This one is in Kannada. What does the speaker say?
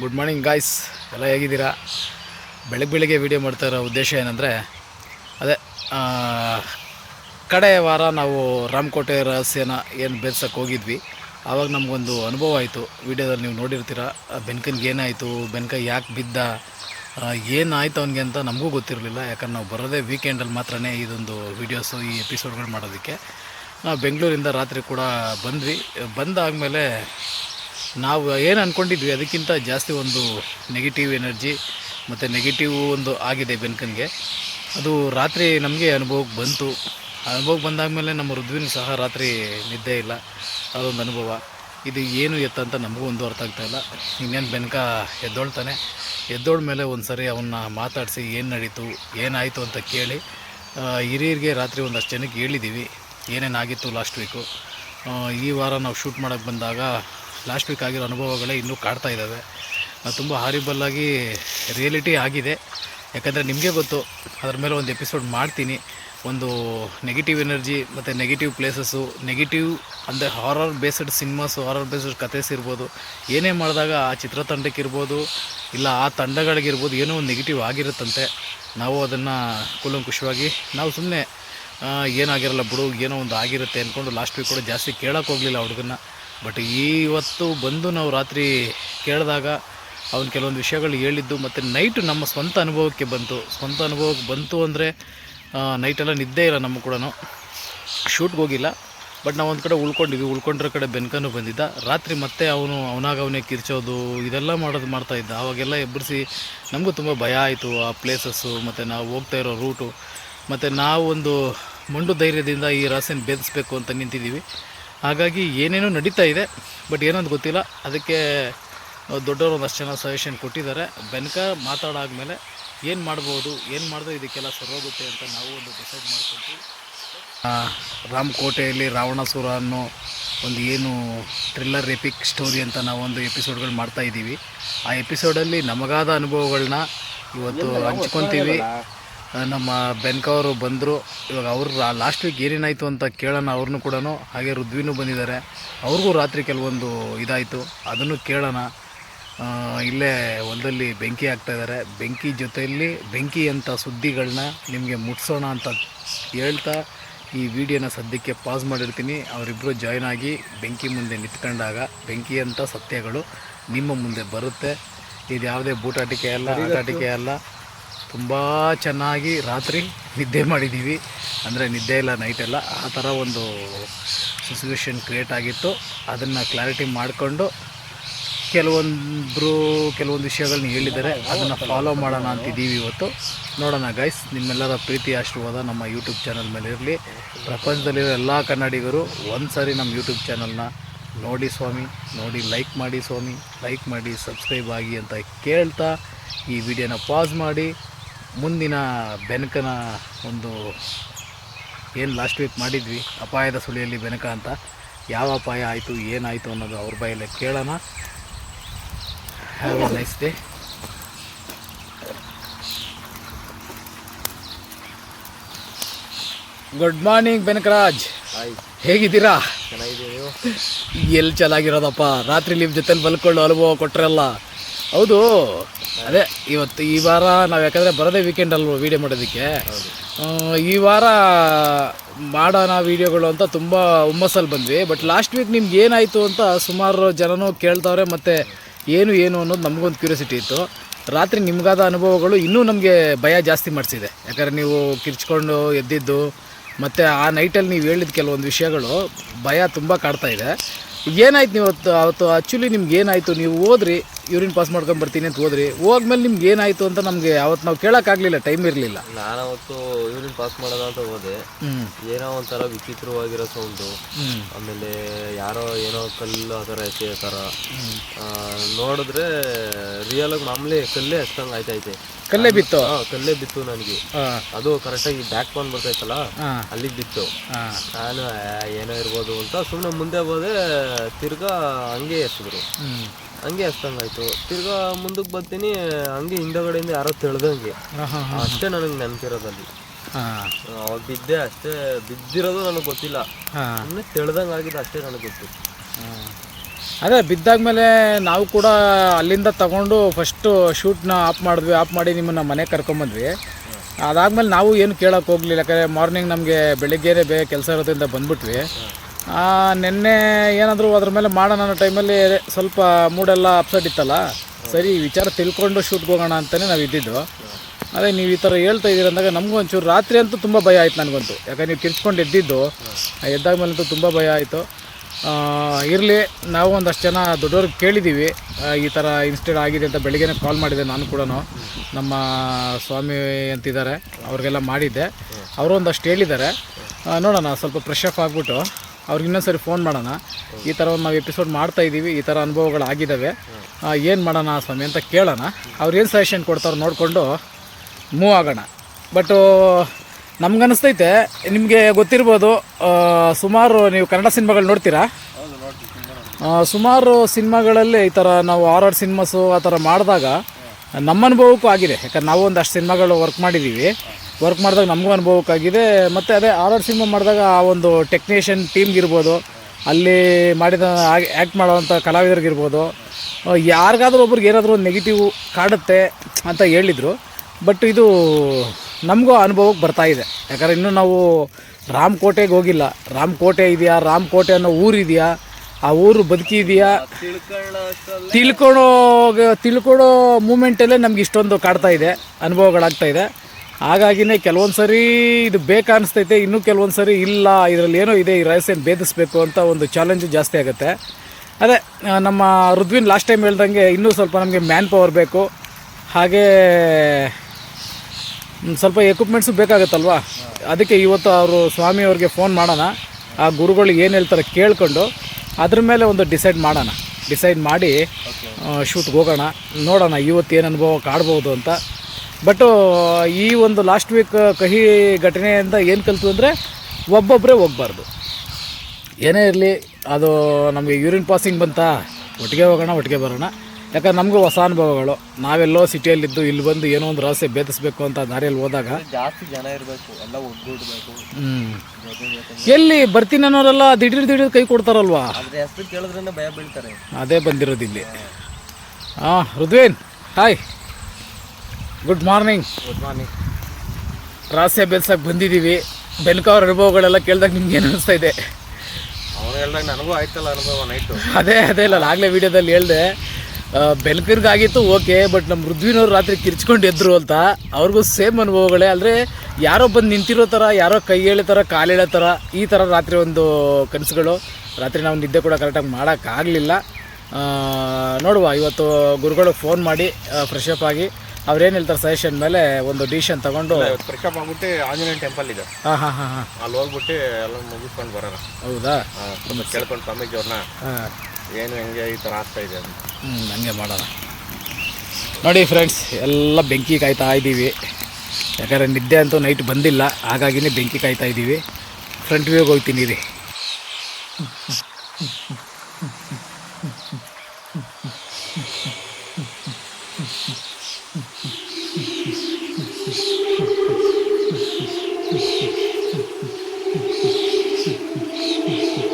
ಗುಡ್ ಮಾರ್ನಿಂಗ್ ಗಾಯ್ಸ್ ಎಲ್ಲ ಹೇಗಿದ್ದೀರಾ? ಬೆಳಗ್ಗೆ ಬೆಳಿಗ್ಗೆ ವೀಡಿಯೋ ಮಾಡ್ತಾ ಇರೋ ಉದ್ದೇಶ ಏನಂದರೆ, ಅದೇ ಕಡೆ ವಾರ ನಾವು ರಾಮಕೋಟೆ ರಹಸ್ಯನ ಏನು ಬೆರ್ಸಕ್ಕೆ ಹೋಗಿದ್ವಿ. ಆವಾಗ ನಮಗೊಂದು ಅನುಭವ ಆಯಿತು. ವೀಡಿಯೋದಲ್ಲಿ ನೀವು ನೋಡಿರ್ತೀರ ಬೆನ್ಕನ್ಗೆ ಏನಾಯಿತು, ಬೆನ್ಕ ಯಾಕೆ ಬಿದ್ದ ಏನಾಯ್ತು ಅವನಿಗೆ ಅಂತ ನಮಗೂ ಗೊತ್ತಿರಲಿಲ್ಲ. ಯಾಕಂದ್ರೆ ನಾವು ಬರೋದೇ ವೀಕೆಂಡಲ್ಲಿ ಮಾತ್ರ ಇದೊಂದು ವೀಡಿಯೋಸು ಈ ಎಪಿಸೋಡ್ಗಳು ಮಾಡೋದಕ್ಕೆ. ನಾವು ಬೆಂಗಳೂರಿಂದ ರಾತ್ರಿ ಕೂಡ ಬಂದ್ವಿ. ಬಂದಾದಮೇಲೆ ನಾವು ಏನು ಅಂದ್ಕೊಂಡಿದ್ವಿ ಅದಕ್ಕಿಂತ ಜಾಸ್ತಿ ಒಂದು ನೆಗೆಟಿವ್ ಎನರ್ಜಿ ಮತ್ತು ನೆಗೆಟಿವ್ ಒಂದು ಆಗಿದೆ ಬೆನ್ಕನ್ಗೆ. ಅದು ರಾತ್ರಿ ನಮಗೆ ಅನುಭವಕ್ಕೆ ಬಂತು. ಅನುಭವಕ್ಕೆ ಬಂದಾದಮೇಲೆ ನಮ್ಮ ಋದ್ವಿನ ಸಹ ರಾತ್ರಿ ನಿದ್ದೆ ಇಲ್ಲ. ಅದೊಂದು ಅನುಭವ. ಇದು ಏನು ಎತ್ತ ಅಂತ ನಮಗೂ ಒಂದು ಅರ್ಥ ಆಗ್ತಾ ಇಲ್ಲ. ಇನ್ನೇನು ಬೆನ್ಕ ಎದ್ದೊಳ್ತಾನೆ. ಎದ್ದೋಳ ಮೇಲೆ ಒಂದು ಸರಿ ಅವನ್ನ ಮಾತಾಡಿಸಿ ಏನು ನಡೀತು, ಏನಾಯಿತು ಅಂತ ಕೇಳಿ ಹಿರಿಯರಿಗೆ ರಾತ್ರಿ ಒಂದಷ್ಟು ಜನಕ್ಕೆ ಹೇಳಿದ್ದೀವಿ ಏನೇನಾಗಿತ್ತು ಲಾಸ್ಟ್ ವೀಕು ಈ ವಾರ ನಾವು ಶೂಟ್ ಮಾಡೋಕ್ಕೆ ಬಂದಾಗ ಲಾಸ್ಟ್ ವೀಕ್ ಆಗಿರೋ ಅನುಭವಗಳೇ ಇನ್ನೂ ಕಾಡ್ತಾ ಇದ್ದಾವೆ. ತುಂಬ ಹಾರಿಬಲ್ಲಾಗಿ ರಿಯಾಲಿಟಿ ಆಗಿದೆ. ಯಾಕಂದರೆ ನಿಮಗೆ ಗೊತ್ತು, ಅದ್ರ ಮೇಲೆ ಒಂದು ಎಪಿಸೋಡ್ ಮಾಡ್ತೀನಿ. ಒಂದು ನೆಗೆಟಿವ್ ಎನರ್ಜಿ ಮತ್ತು ನೆಗೆಟಿವ್ ಪ್ಲೇಸಸ್ಸು ನೆಗೆಟಿವ್ ಅಂದರೆ horror based cinemas horror based ಕಥೆಸ್ ಇರ್ಬೋದು. ಏನೇ ಮಾಡಿದಾಗ ಆ ಚಿತ್ರತಂಡಕ್ಕಿರ್ಬೋದು ಇಲ್ಲ ಆ ತಂಡಗಳಿಗಿರ್ಬೋದು ಏನೋ ಒಂದು ನೆಗೆಟಿವ್ ಆಗಿರುತ್ತಂತೆ. ನಾವು ಅದನ್ನು ಕೂಲಂಕುಷವಾಗಿ, ನಾವು ಸುಮ್ಮನೆ ಏನಾಗಿರಲ್ಲ ಬಿಡು, ಏನೋ ಒಂದು ಆಗಿರುತ್ತೆ ಅಂದ್ಕೊಂಡು ಲಾಸ್ಟ್ ವೀಕ್ ಕೂಡ ಜಾಸ್ತಿ ಕೇಳೋಕೆ ಹೋಗಲಿಲ್ಲ ಹುಡುಗನ್ನ. ಬಟ್ ಇವತ್ತು ಬಂದು ನಾವು ರಾತ್ರಿ ಕೇಳಿದಾಗ ಅವನು ಕೆಲವೊಂದು ವಿಷಯಗಳು ಹೇಳಿದ್ದು, ಮತ್ತು ನೈಟ್ ನಮ್ಮ ಸ್ವಂತ ಅನುಭವಕ್ಕೆ ಬಂತು. ಸ್ವಂತ ಅನುಭವಕ್ಕೆ ಬಂತು ಅಂದರೆ ನೈಟೆಲ್ಲ ನಿದ್ದೆ ಇಲ್ಲ ನಮ್ಮ ಕೂಡ ಶೂಟ್ಗೆ ಹೋಗಿಲ್ಲ. ಬಟ್ ನಾವು ಒಂದು ಕಡೆ ಉಳ್ಕೊಂಡಿದ್ವಿ. ಉಳ್ಕೊಂಡಿರೋ ಕಡೆ ಬೆನ್ಕನು ಬಂದಿದ್ದ. ರಾತ್ರಿ ಮತ್ತೆ ಅವನು ಅವನಾಗ ಅವನೇ ಕಿರ್ಚೋದು, ಇದೆಲ್ಲ ಮಾಡೋದು ಮಾಡ್ತಾ ಇದ್ದ. ಅವಾಗೆಲ್ಲ ಎಬ್ಬರಿಸಿ ನಮಗೂ ತುಂಬ ಭಯ ಆಯಿತು. ಆ ಪ್ಲೇಸಸ್ಸು ಮತ್ತು ನಾವು ಹೋಗ್ತಾ ಇರೋ ರೂಟು ಮತ್ತು ಒಂದು ಮಂಡು ಧೈರ್ಯದಿಂದ ಈ ರಾಸೆನ ಬೇದಿಸ್ಬೇಕು ಅಂತ ನಿಂತಿದ್ದೀವಿ. ಹಾಗಾಗಿ ಏನೇನೋ ನಡೀತಾ ಇದೆ ಬಟ್ ಏನಂತ ಗೊತ್ತಿಲ್ಲ. ಅದಕ್ಕೆ ದೊಡ್ಡವರು ಒಂದಷ್ಟು ಜನ ಸಜೆಷನ್ ಕೊಟ್ಟಿದ್ದಾರೆ. ಬೆನಕ ಮಾತಾಡಾದ್ಮೇಲೆ ಏನು ಮಾಡ್ಬೋದು ಏನು ಮಾಡಿದ್ರೆ ಇದಕ್ಕೆಲ್ಲ ಸರೋಗುತ್ತೆ ಅಂತ ನಾವು ಒಂದು ಡಿಸೈಡ್ ಮಾಡ್ಕೊತೀವಿ. ರಾಮಕೋಟೆಯಲ್ಲಿ ರಾವಣಾಸುರ ಅನ್ನೋ ಒಂದು ಏನು ಥ್ರಿಲ್ಲರ್ ಎಪಿಕ್ ಸ್ಟೋರಿ ಅಂತ ನಾವು ಒಂದು ಎಪಿಸೋಡ್ಗಳು ಮಾಡ್ತಾ ಇದ್ದೀವಿ. ಆ ಎಪಿಸೋಡಲ್ಲಿ ನಮಗಾದ ಅನುಭವಗಳನ್ನ ಇವತ್ತು ಹಂಚ್ಕೊತೀವಿ. ನಮ್ಮ ಬೆನ್ಕವರು ಬಂದರು. ಇವಾಗ ಅವರು ಲಾಸ್ಟ್ ವೀಕ್ ಏನೇನಾಯಿತು ಅಂತ ಕೇಳೋಣ ಅವ್ರನ್ನೂ ಕೂಡ ಹಾಗೆ ರುದ್ವಿನೂ ಬಂದಿದ್ದಾರೆ. ಅವ್ರಿಗೂ ರಾತ್ರಿ ಕೆಲವೊಂದು ಇದಾಯಿತು. ಅದನ್ನು ಕೇಳೋಣ. ಇಲ್ಲೇ ಹೊಲದಲ್ಲಿ ಬೆಂಕಿ ಹಾಕ್ತಾ ಇದ್ದಾರೆ. ಬೆಂಕಿ ಜೊತೆಯಲ್ಲಿ ಬೆಂಕಿ ಅಂತ ಸುದ್ದಿಗಳನ್ನ ನಿಮಗೆ ಮುಟ್ಸೋಣ ಅಂತ ಹೇಳ್ತಾ ಈ ವಿಡಿಯೋನ ಸದ್ಯಕ್ಕೆ ಪಾಸ್ ಮಾಡಿರ್ತೀನಿ. ಅವರಿಬ್ಬರು ಜಾಯ್ನ್ ಆಗಿ ಬೆಂಕಿ ಮುಂದೆ ನಿಂತ್ಕೊಂಡಾಗ ಬೆಂಕಿ ಅಂತ ಸತ್ಯಗಳು ನಿಮ್ಮ ಮುಂದೆ ಬರುತ್ತೆ. ಇದು ಯಾವುದೇ ಬೂಟಾಟಿಕೆ ಅಲ್ಲ ಆಟಾಟಿಕೆ ಅಲ್ಲ. ತುಂಬ ಚೆನ್ನಾಗಿ ರಾತ್ರಿ ನಿದ್ದೆ ಮಾಡಿದ್ದೀವಿ. ಅಂದರೆ ನಿದ್ದೆ ಇಲ್ಲ ನೈಟೆಲ್ಲ ಆ ಥರ ಒಂದು ಸಿಚುವೇಶನ್ ಕ್ರಿಯೇಟ್ ಆಗಿತ್ತು. ಅದನ್ನು ಕ್ಲಾರಿಟಿ ಮಾಡಿಕೊಂಡು ಕೆಲವೊಂದರು ಕೆಲವೊಂದು ವಿಷಯಗಳನ್ನ ಹೇಳಿದ್ದಾರೆ, ಅದನ್ನು ಫಾಲೋ ಮಾಡೋಣ ಅಂತಿದ್ದೀವಿ ಇವತ್ತು. ನೋಡೋಣ ಗೈಸ್ ನಿಮ್ಮೆಲ್ಲರ ಪ್ರೀತಿ ಆಶೀರ್ವಾದ ನಮ್ಮ ಯೂಟ್ಯೂಬ್ ಚಾನಲ್ ಮೇಲೆ ಇರಲಿ. ಪ್ರಪಂಚದಲ್ಲಿರೋ ಎಲ್ಲ ಕನ್ನಡಿಗರು ಒಂದು ನಮ್ಮ ಯೂಟ್ಯೂಬ್ ಚಾನಲ್ನ ನೋಡಿ ಸ್ವಾಮಿ, ನೋಡಿ ಲೈಕ್ ಮಾಡಿ ಸ್ವಾಮಿ ಲೈಕ್ ಮಾಡಿ ಸಬ್ಸ್ಕ್ರೈಬ್ ಆಗಿ ಅಂತ ಕೇಳ್ತಾ ಈ ವಿಡಿಯೋನ ಪಾಸ್ ಮಾಡಿ. ಮುಂದಿನ ಬೆನಕನ ಒಂದು ಏನು ಲಾಸ್ಟ್ ವೀಕ್ ಮಾಡಿದ್ವಿ, ಅಪಾಯದ ಸುಳಿಯಲ್ಲಿ ಬೆನಕ ಅಂತ. ಯಾವ ಅಪಾಯ ಆಯಿತು, ಏನಾಯಿತು ಅನ್ನೋದು ಅವ್ರ ಬಾಯಲ್ಲೇ ಕೇಳೋಣ. Have nice day good morning Benakaraj ಹೇಗಿದ್ದೀರಾ? ಎಲ್ಲಿ ಚೆನ್ನಾಗಿರೋದಪ್ಪ? ರಾತ್ರಿ ನಿಮ್ಮ ಜೊತೆಲಿ ಬಲ್ಕೊಂಡು ಅನುಭವ ಕೊಟ್ರಲ್ಲ. ಹೌದು ಅದೇ, ಇವತ್ತು ಈ ವಾರ ನಾವು ಯಾಕಂದರೆ ಬರೋದೇ ವೀಕೆಂಡ್ ಅಲ್ವ ವೀಡಿಯೋ ಮಾಡೋದಕ್ಕೆ. ಈ ವಾರ ಮಾಡೋಣ ವೀಡಿಯೋಗಳು ಅಂತ ತುಂಬ ಹುಮ್ಮಸ್ಸಲ್ಲಿ ಬಂದ್ವಿ. ಬಟ್ ಲಾಸ್ಟ್ ವೀಕ್ ನಿಮ್ಗೆ ಏನಾಯಿತು ಅಂತ ಸುಮಾರು ಜನನೂ ಕೇಳ್ತಾವ್ರೆ, ಮತ್ತು ಏನು ಏನು ಅನ್ನೋದು ನಮಗೊಂದು ಕ್ಯೂರಿಯಾಸಿಟಿ ಇತ್ತು. ರಾತ್ರಿ ನಿಮಗಾದ ಅನುಭವಗಳು ಇನ್ನೂ ನಮಗೆ ಭಯ ಜಾಸ್ತಿ ಮಾಡಿಸಿದೆ. ಯಾಕಂದರೆ ನೀವು ಕಿರ್ಚ್ಕೊಂಡು ಎದ್ದಿದ್ದು, ಮತ್ತು ಆ ನೈಟಲ್ಲಿ ನೀವು ಹೇಳಿದ ಕೆಲವೊಂದು ವಿಷಯಗಳು ಭಯ ತುಂಬ ಕಾಡ್ತಾ ಇದೆ. ಏನಾಯ್ತು ನೀವು ಅವತ್ತು ಆ್ಯಕ್ಚುಲಿ ನಿಮ್ಗೆ ಏನಾಯಿತು? ನೀವು ಹೋದ್ರಿ ಯೂರಿನ್ ಪಾಸ್ ಮಾಡ್ಕೊಂಡು ಬರ್ತೀನಿ ಅಂತ ಹೋದ್ರಿ ಹೋದ್ಮೇಲೆ ನಿಮ್ಗೆ ಏನಾಯ್ತು ಅಂತ ನಮಗೆ ಅವತ್ತು ನಾವು ಕೇಳೋಕ್ಕಾಗಲಿಲ್ಲ ಟೈಮ್ ಇರಲಿಲ್ಲ. ನಾನು ಅವತ್ತು ಯೂರಿನ್ ಪಾಸ್ ಮಾಡೋಣ ಅಂತ ಹೋದೆ. ಏನೋ ಒಂಥರ ವಿಚಿತ್ರವಾಗಿರೋ ಸೌಂಡು ಆಮೇಲೆ ಯಾರೋ ಏನೋ ಕಲ್ಲು ಆ ಥರ ಎಸೆಯೋ ಥರ. ಆ, ನೋಡಿದ್ರೆ ರಿಯಲ್ ಆಗಿ ಮಾಮೂಲಿ ಕಲ್ಲೇ ಎಷ್ಟಂಗೆ ಆಯ್ತೈತೆ. ಕಲ್ಲೇ ಬಿತ್ತು? ಕಲ್ಲೇ ಬಿತ್ತು ನನಗೆ. ಅದು ಕರೆಕ್ಟಾಗಿ ಬ್ಯಾಕ್ ಬಾನ್ ಬರ್ತೈತಲ್ಲ ಅಲ್ಲಿ ಅಲ್ಲಿಗೆ ಬಿತ್ತು. ನಾನು ಏನೋ ಇರ್ಬೋದು ಅಂತ ಸುಮ್ಮನೆ ಮುಂದೆ ಹೋದೆ ತಿರ್ಗಾ ಹಂಗೆ ಎಸಿದ್ರು. ಹ್ಞೂ ಹಂಗೆ ಅಷ್ಟಂಗಾಯ್ತು ತಿರ್ಗಾ ಮುಂದಕ್ಕೆ ಬರ್ತೀನಿ ಹಂಗೆ ಹಿಂದಗಡೆಯಿಂದ ಯಾರೋ ತೆಳ್ದಂಗೆ. ಅಷ್ಟೇ ನನಗೆ ನೆನಪಿರೋದಲ್ಲಿ. ಹಾಂ. ಅವಾಗ ಬಿದ್ದೆ ಅಷ್ಟೇ ಬಿದ್ದಿರೋದು ನನಗೆ ಗೊತ್ತಿಲ್ಲ. ಸುಮ್ಮನೆ ತೆಳ್ದಂಗೆ ಆಗಿದೆ ಅಷ್ಟೇ ನನಗೆ ಗೊತ್ತು. ಅದೇ ಬಿದ್ದಾದ್ಮೇಲೆ ನಾವು ಕೂಡ ಅಲ್ಲಿಂದ ತಗೊಂಡು ಫಸ್ಟು ಶೂಟ್ನ ಆಫ್ ಮಾಡಿದ್ವಿ ಆಫ್ ಮಾಡಿ ನಿಮ್ಮನ್ನು ಮನೆಗೆ ಕರ್ಕೊಂಬಂದ್ವಿ. ಅದಾದ್ಮೇಲೆ ನಾವು ಏನು ಕೇಳೋಕೆ ಹೋಗಲಿಲ್ಲ ಯಾಕಂದರೆ ಮಾರ್ನಿಂಗ್ ನಮಗೆ ಬೆಳಿಗ್ಗೆನೇ ಬೇಗ ಕೆಲಸ ಇರೋದ್ರಿಂದ ಬಂದ್ಬಿಟ್ವಿ. ನಿನ್ನೆ ಏನಾದರೂ ಅದ್ರ ಮೇಲೆ ಮಾಡೋಣ ಅನ್ನೋ ಟೈಮಲ್ಲಿ ಸ್ವಲ್ಪ ಮೂಡೆಲ್ಲ ಅಪ್ಸೆಟ್ ಇತ್ತಲ್ಲ? ಸರಿ ವಿಚಾರ ತಿಳ್ಕೊಂಡು ಶೂಟ್ಗೆ ಹೋಗೋಣ ಅಂತಲೇ ನಾವು ಇದ್ದಿದ್ದು. ಅದೇ ನೀವು ಈ ಥರ ಹೇಳ್ತಾ ಇದ್ದೀರ ಅಂದಾಗ ನಮಗೂ ಒಂಚೂರು ರಾತ್ರಿ ಅಂತೂ ತುಂಬ ಭಯ ಆಯಿತು ನನಗಂತೂ. ಯಾಕಂದ್ರೆ ನೀವು ಕಿರ್ಚ್ಕೊಂಡು ಎದ್ದಿದ್ದು ಎದ್ದಾಗ ಮೇಲಂತೂ ತುಂಬ ಭಯ ಆಯಿತು. ಇರಲಿ, ನಾವು ಒಂದಷ್ಟು ಜನ ದೊಡ್ಡವ್ರಿಗೆ ಕೇಳಿದ್ದೀವಿ ಈ ಥರ ಇನ್ಸಿಡೆಂಟ್ ಆಗಿದೆ ಅಂತ ಬೆಳಿಗ್ಗೆ ಕಾಲ್ ಮಾಡಿದೆ ನಾನು ಕೂಡ ನಮ್ಮ ಸ್ವಾಮಿ ಅಂತಿದ್ದಾರೆ, ಅವ್ರಿಗೆಲ್ಲ ಮಾಡಿದ್ದೆ. ಅವರು ಒಂದಷ್ಟು ಹೇಳಿದ್ದಾರೆ. ನೋಡೋಣ, ಸ್ವಲ್ಪ ಫ್ರೆಶ್ ಆಗಿಬಿಟ್ಟು. ಅವ್ರಿಗೆ ಇನ್ನೊಂದ್ಸರಿ ಫೋನ್ ಮಾಡೋಣ. ಈ ಥರ ಒಂದು ನಾವು ಎಪಿಸೋಡ್ ಮಾಡ್ತಾ ಇದ್ದೀವಿ ಈ ಥರ ಅನುಭವಗಳಾಗಿದ್ದಾವೆ ಏನು ಮಾಡೋಣ ಸ್ವಾಮಿ ಅಂತ ಕೇಳೋಣ. ಅವ್ರು ಏನು ಸಜೆಷನ್ ಕೊಡ್ತಾರೋ ನೋಡಿಕೊಂಡು ಮೂವ್ ಆಗೋಣ. ಬಟ್ಟು ನಮ್ಗನ್ನಿಸ್ತೈತೆ ನಿಮಗೆ ಗೊತ್ತಿರ್ಬೋದು ಸುಮಾರು ನೀವು ಕನ್ನಡ ಸಿನಿಮಾಗಳು ನೋಡ್ತೀರಾ? ಸುಮಾರು ಸಿನಿಮಾಗಳಲ್ಲಿ ಈ ಥರ ನಾವು ಆರ್ ಸಿನಿಮಾಸು ಆ ಥರ ಮಾಡಿದಾಗ ನಮ್ಮ ಅನುಭವಕ್ಕೂ ಆಗಿದೆ. ಯಾಕಂದ್ರೆ ನಾವು ಒಂದಷ್ಟು ಸಿನಿಮಾಗಳು ವರ್ಕ್ ಮಾಡಿದ್ದೀವಿ ವರ್ಕ್ ಮಾಡಿದಾಗ ನಮಗೂ ಅನುಭವಕ್ಕಾಗಿದೆ. ಮತ್ತು ಅದೇ ಆರ್ ಆರ್ ಸಿನಿಮಾ ಮಾಡಿದಾಗ ಆ ಒಂದು ಟೆಕ್ನಿಷಿಯನ್ ಟೀಮ್ಗಿರ್ಬೋದು ಅಲ್ಲಿ ಮಾಡಿದ ಆ್ಯಕ್ಟ್ ಮಾಡೋವಂಥ ಕಲಾವಿದರಿಗಿರ್ಬೋದು ಯಾರಿಗಾದ್ರೂ ಒಬ್ರಿಗೆ ಏನಾದರೂ ಒಂದು ನೆಗೆಟಿವ್ ಕಾಡುತ್ತೆ ಅಂತ ಹೇಳಿದರು. ಬಟ್ ಇದು ನಮಗೂ ಅನುಭವಕ್ಕೆ ಬರ್ತಾ ಇದೆ. ಯಾಕಂದರೆ ಇನ್ನೂ ನಾವು ರಾಮಕೋಟೆಗೆ ಹೋಗಿಲ್ಲ. ರಾಮಕೋಟೆ ಇದೆಯಾ? ರಾಮಕೋಟೆ ಅನ್ನೋ ಊರಿದೆಯಾ ಆ ಊರು ಬದುಕಿದೆಯಾ ತಿಳ್ಕೊಳೋ ತಿಳ್ಕೊಳೋ ಮೂಮೆಂಟಲ್ಲೇ ನಮ್ಗೆ ಇಷ್ಟೊಂದು ಕಾಡ್ತಾ ಇದೆ. ಅನುಭವಗಳಾಗ್ತಾ ಇದೆ. ಹಾಗಾಗಿನೇ ಕೆಲವೊಂದು ಸರಿ ಇದು ಬೇಕನ್ನಿಸ್ತೈತೆ ಇನ್ನೂ ಕೆಲವೊಂದು ಸರಿ ಇಲ್ಲ, ಇದರಲ್ಲಿ ಏನೋ ಇದೆ, ಈ ರಹಸ್ಯನ ಭೇದಿಸ್ಬೇಕು ಅಂತ ಒಂದು ಚಾಲೆಂಜು ಜಾಸ್ತಿ ಆಗುತ್ತೆ. ಅದೇ ನಮ್ಮ ಋದ್ವಿನ್ ಲಾಸ್ಟ್ ಟೈಮ್ ಹೇಳ್ದಂಗೆ ಇನ್ನೂ ಸ್ವಲ್ಪ ನಮಗೆ ಮ್ಯಾನ್ ಪವರ್ ಬೇಕು. ಹಾಗೇ ಸ್ವಲ್ಪ ಎಕ್ವಿಪ್ಮೆಂಟ್ಸು ಬೇಕಾಗುತ್ತಲ್ವಾ? ಅದಕ್ಕೆ ಇವತ್ತು ಅವರು ಸ್ವಾಮಿ ಅವ್ರಿಗೆ ಫೋನ್ ಮಾಡೋಣ. ಆ ಗುರುಗಳು ಏನು ಹೇಳ್ತಾರೆ ಕೇಳಿಕೊಂಡು ಅದ್ರ ಮೇಲೆ ಒಂದು ಡಿಸೈಡ್ ಮಾಡೋಣ. ಡಿಸೈಡ್ ಮಾಡಿ ಶೂಟ್ಗೆ ಹೋಗೋಣ. ನೋಡೋಣ, ಇವತ್ತು ಏನು ಅನುಭವ ಕಾಡ್ಬೋದು ಅಂತ. ಬಟ್ಟು ಈ ಒಂದು ಲಾಸ್ಟ್ ವೀಕ್ ಕಹಿ ಘಟನೆಯಿಂದ ಏನು ಕಲಿತು ಅಂದರೆ ಒಬ್ಬೊಬ್ಬರೇ ಹೋಗ್ಬಾರ್ದು. ಏನೇ ಇರಲಿ ಅದು ನಮಗೆ ಯೂರಿನ್ ಪಾಸಿಂಗ್ ಬಂತಾ? ಒಟ್ಟಿಗೆ ಹೋಗೋಣ ಒಟ್ಟಿಗೆ ಬರೋಣ. ಯಾಕಂದ್ರೆ ನಮಗೂ ಹೊಸ ಅನುಭವಗಳು. ನಾವೆಲ್ಲೋ ಸಿಟಿಯಲ್ಲಿದ್ದು ಇಲ್ಲಿ ಬಂದು ಏನೋ ಒಂದು ರಹಸ್ಯ ಭೇದಿಸ್ಬೇಕು ಅಂತ ದಾರಿಯಲ್ಲಿ ಹೋದಾಗ ಜಾಸ್ತಿ ಜನ ಇರಬೇಕು ಎಲ್ಲ ಒಗ್ಗೂಡಬೇಕು. ಎಲ್ಲಿ ಬರ್ತೀನಿ ಅನ್ನೋರೆಲ್ಲ ದಿಢೀರ್ ದಿಢೀರ್ ಕೈ ಕೊಡ್ತಾರಲ್ವಾ? ಭಯ ಬೀಳ್ತಾರೆ. ಅದೇ ಬಂದಿರೋದು ಇಲ್ಲಿ. ಹಾಂ ರುದ್ವೇನ್ hi. Good morning good morning ರಾಸ್ಯ ಬೆಲ್ಸಕ್ಕೆ ಬಂದಿದ್ದೀವಿ. ಬೆನ್ಕವ್ರ ಅನುಭವಗಳೆಲ್ಲ ಕೇಳಿದಾಗ ನಿಮ್ಗೆ ಏನು ಅನಿಸ್ತಾ ಇದೆ? ಅವನು ಹೇಳ್ದಾಗ ನನಗೂ ಆಯ್ತಲ್ಲ ಅನುಭವ ನೈಟು ಅದೇ ಅದೇ ಇಲ್ಲ ಆಗಲೇ ವಿಡಿಯೋದಲ್ಲಿ ಹೇಳ್ದೆ ಬೆಲ್ಕರ್ಗಾಗಿತ್ತು ಓಕೆ ಬಟ್ ನಮ್ಮ ಋದ್ವಿನವ್ರು ರಾತ್ರಿ ಕಿರ್ಚ್ಕೊಂಡು ಎದ್ರು ಅಂತ ಅವ್ರಿಗೂ ಸೇಮ್ ಅನುಭವಗಳೇ. ಅಂದರೆ ಯಾರೋ ಬಂದು ನಿಂತಿರೋ ಥರ ಯಾರೋ ಕೈ ಹೇಳೋ ಥರ ಕಾಲು ಹೇಳೋ ಥರ ಈ ಥರ ರಾತ್ರಿ ಒಂದು ಕನಸುಗಳು. ರಾತ್ರಿ ನಾವು ನಿದ್ದೆ ಕೂಡ ಕರೆಕ್ಟಾಗಿ ಮಾಡೋಕ್ಕಾಗಲಿಲ್ಲ ನೋಡುವ ಇವತ್ತು ಗುರುಗಳಿಗೆ ಫೋನ್ ಮಾಡಿ ಫ್ರೆಶ್ ಅಪ್ ಆಗಿ. ಅವ್ರೇನು ಹೇಳ್ತಾರೆ ಸಜೆಷನ್ ಮೇಲೆ ಒಂದು ಡಿಸಿಷನ್ ತಗೊಂಡು ಪಿಕಪ್ ಆಗ್ಬಿಟ್ಟು ಆಂಜನೇಯ ಟೆಂಪಲ್ ಇದೆ. ಹಾಂ ಹಾಂ ಹಾಂ ಹಾಂ. ಅಲ್ಲಿ ಹೋಗ್ಬಿಟ್ಟು ಎಲ್ಲ ಮುಗಿಸ್ಕೊಂಡು ಬರೋಣ ಹೌದಾ? ಒಂದು ಕೇಳ್ಕೊಂಡು ಸ್ವಾಮೀಜಿ ಅವ್ರನ್ನ ಹಾಂ. ಏನು ಹೆಂಗೆ ಈ ಥರ ಆಗ್ತಾ ಇದೆ? ಅಂತ. ಹ್ಞೂ ಹಂಗೆ ಮಾಡೋಣ. ನೋಡಿ ಫ್ರೆಂಡ್ಸ್ ಎಲ್ಲ ಬೆಂಕಿ ಕಾಯ್ತಾ ಇದ್ದೀವಿ. ಯಾಕಂದರೆ ನಿದ್ದೆ ಅಂತೂ ನೈಟ್ ಬಂದಿಲ್ಲ. ಹಾಗಾಗಿನೇ ಬೆಂಕಿ ಕಾಯ್ತಾ ಇದ್ದೀವಿ. ಫ್ರಂಟ್ ವ್ಯೂಗೆ ಹೋಗ್ತೀನಿ ರೀ.